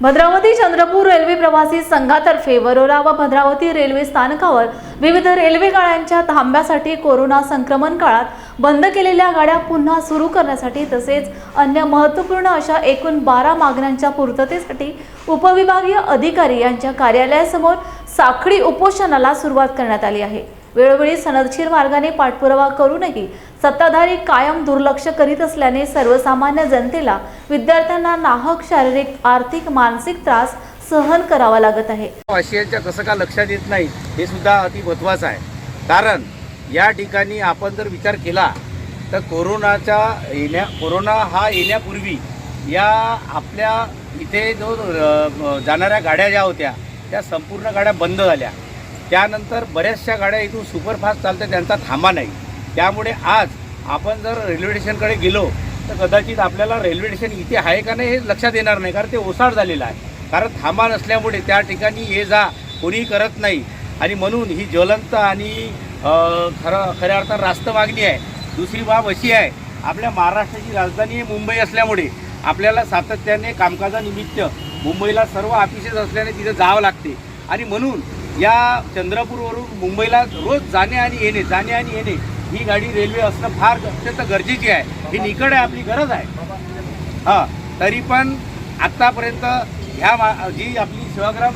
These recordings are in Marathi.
भद्रावती चंद्रपूर रेल्वे प्रवासी संघातर्फे वरोरा व भद्रावती रेल्वे स्थानकावर विविध रेल्वे गाड्यांच्या थांब्यासाठी कोरोना संक्रमण काळात बंद केलेल्या गाड्या पुन्हा सुरू करण्यासाठी तसेच अन्य महत्त्वपूर्ण अशा एकूण बारा मागण्यांच्या पूर्ततेसाठी उपविभागीय अधिकारी यांच्या कार्यालयासमोर साखळी उपोषणाला सुरुवात करण्यात आली आहे. वेळोवेळी सनदशीर मार्गाने पाठपुरावा करूनही सत्ताधारी कायम दुर्लक्ष करीत असल्याने सर्वसामान्य जनतेला विद्यार्थ्यांना नाहक शारीरिक आर्थिक मानसिक त्रास सहन करावा लागत आहे. आशियाच्या कसं का लक्षात येत नाही हे सुद्धा अति महत्त्वाचं आहे. कारण या ठिकाणी आपण जर विचार केला तर कोरोनाच्या येण्या कोरोना हा येण्यापूर्वी या आपल्या इथे जो जाणाऱ्या गाड्या ज्या होत्या त्या संपूर्ण गाड्या बंद झाल्या. त्यानंतर बऱ्याचशा गाड्या इथून सुपरफास्ट चालतात त्यांचा थांबा नाही. त्यामुळे आज आपण जर रेल्वे स्टेशनकडे गेलो तर कदाचित आपल्याला रेल्वे स्टेशन इथे आहे का नाही हे लक्षात येणार नाही कारण ते ओसाड झालेलं आहे. कारण थांबा नसल्यामुळे त्या ठिकाणी ये जा कोणीही करत नाही. आणि म्हणून ही ज्वलंत आणि खरं खऱ्या अर्थात रास्त मागणी आहे. दुसरी बाब अशी आहे आपल्या महाराष्ट्राची राजधानी आहे मुंबई असल्यामुळे आपल्याला सातत्याने कामकाजानिमित्त मुंबईला सर्व ऑफिसेस असल्याने तिथे जावं लागते. आणि म्हणून या चंद्रपूरवरून मुंबईला रोज जाणे आणि येणे जाणे आणि येणे ही गाडी रेल्वे असणं फार अत्यंत गरजेची आहे. ही निकड आहे आपली गरज आहे. हां तरी पण आत्तापर्यंत ह्या मा जी आपली सेवाग्राम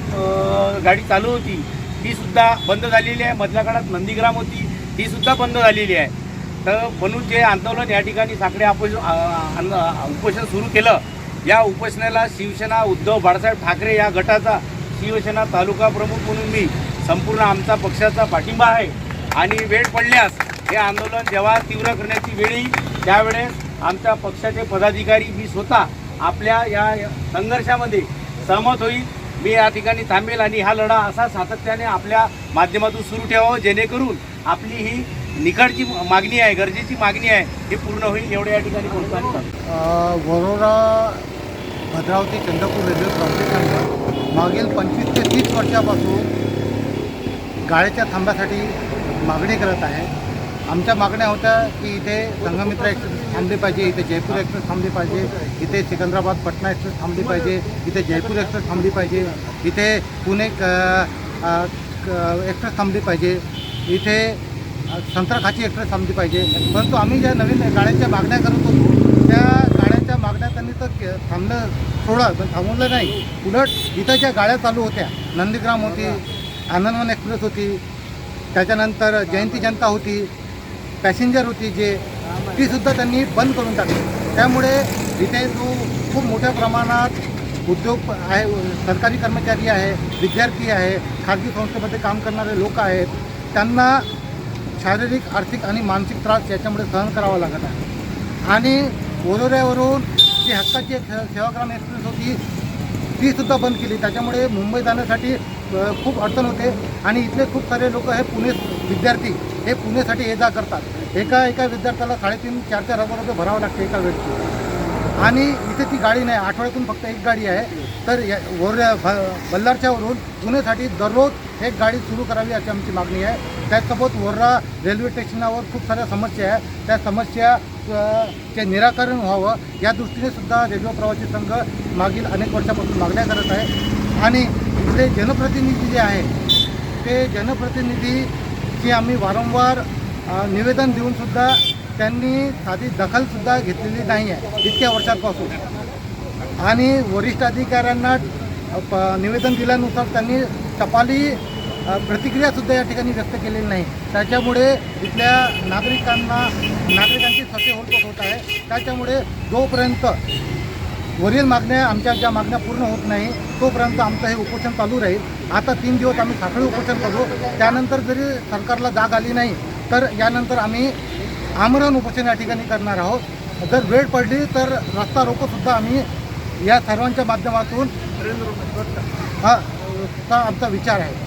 गाडी चालू होती ती सुद्धा बंद झालेली आहे. मधल्या काळात नंदीग्राम होती ती सुद्धा बंद झालेली आहे. तर म्हणून जे आंदोलन या ठिकाणी साकडे आपोज उपोषण सुरू केलं या उपोषणाला शिवसेना उद्धव बाळासाहेब ठाकरे या गटाचा शिवसेना तालुका प्रमुख म्हणून मी संपूर्ण आमचा पक्षाचा पाठिंबा आहे. आणि वेळ पडल्यास हे आंदोलन जेव्हा तीव्र करण्याची वेळ येईल त्यावेळेस आमच्या पक्षाचे पदाधिकारी मी स्वतः आपल्या या संघर्षामध्ये सहमत होईल. मी या ठिकाणी थांबेल आणि हा लढा असा सातत्याने आपल्या माध्यमातून सुरू ठेवावं जेणेकरून आपली ही निकडची मागणी आहे गरजेची मागणी आहे ही पूर्ण होईल एवढ्या या ठिकाणी बोलतात वरोरा भद्रावती चंद्रपूर रेल्वे प्रवासी मागील पंचवीस ते तीस वर्षापासून गाड्याच्या थांब्यासाठी मागणी करत आहे. आमच्या मागण्या होत्या की इथे संघमित्र एक्सप्रेस थांबली पाहिजे इथे जयपूर एक्सप्रेस थांबली पाहिजे इथे सिकंदराबाद पटना एक्सप्रेस थांबली पाहिजे इथे जयपूर एक्सप्रेस थांबली पाहिजे इथे पुणे क- एक्सप्रेस थांबली पाहिजे इथे संत्राखाची एक्सप्रेस थांबली पाहिजे. परंतु आम्ही ज्या नवीन गाड्यांच्या मागण्या करत होतो त्या त्यांनी तर थांबलं थांबणं सोडा पण थांबवलं नाही. उलट इथं ज्या गाड्या चालू होत्या नंदीग्राम होती आनंदवन एक्सप्रेस होती त्याच्यानंतर जयंती जनता होती पॅसेंजर होती जे तीसुद्धा त्यांनी बंद करून टाकली. त्यामुळे इथे जो खूप मोठ्या प्रमाणात उद्योग आहे सरकारी कर्मचारी आहे विद्यार्थी आहे खाजगी संस्थेमध्ये काम करणारे लोक आहेत त्यांना शारीरिक आर्थिक आणि मानसिक त्रास याच्यामुळे सहन करावा लागत आहे. आणि वरोऱ्यावरून जी हक्काची एक सेवाग्राम एक्सप्रेस होती ती सुद्धा बंद केली. त्याच्यामुळे मुंबई जाण्यासाठी खूप अडचण होते. आणि इथले खूप सारे लोक हे पुणे विद्यार्थी हे पुणेसाठी ये जा करतात. एका एका विद्यार्थ्याला साडेतीन चार चार हजार रुपये भरावं लागते एका वेळची. आणि इथे ती गाडी नाही आठवड्यातून फक्त एक गाडी आहे. तर या बल्लारच्यावरून पुणेसाठी दररोज एक गाडी सुरू करावी अशी आमची मागणी आहे. त्याचसोबत वर्रा रेल्वे स्टेशनावर खूप साऱ्या समस्या आहे. त्या समस्या चे निराकरण व्हावं या दृष्टीने सुद्धा रेल्वे प्रवासी संघ मागील अनेक वर्षापासून मागण्या करत आहे. आणि इथले जनप्रतिनिधी जे आहे ते जनप्रतिनिधीची आम्ही वारंवार निवेदन देऊनसुद्धा त्यांनी साधी दखलसुद्धा घेतलेली नाही आहे इतक्या वर्षांपासून. आणि वरिष्ठ अधिकाऱ्यांना प- निवेदन दिल्यानुसार त्यांनी टपाली प्रतिक्रियासुद्धा या ठिकाणी व्यक्त केलेली नाही. त्याच्यामुळे इथल्या नागरिकांना नागरिकांची ससे होत होत आहे. त्याच्यामुळे जोपर्यंत वरील मागण्या आमच्या ज्या मागण्या पूर्ण होत नाही तोपर्यंत आमचं हे उपोषण चालू राहील. आता तीन दिवस आम्ही साखळी उपोषण करू. त्यानंतर जरी सरकारला जाग आली नाही तर यानंतर आम्ही आमरण उपोषण या ठिकाणी करणार आहोत. जर वेळ पडली तर रस्ता रोकोसुद्धा आम्ही या सर्वांच्या माध्यमातून हा आमचा विचार आहे.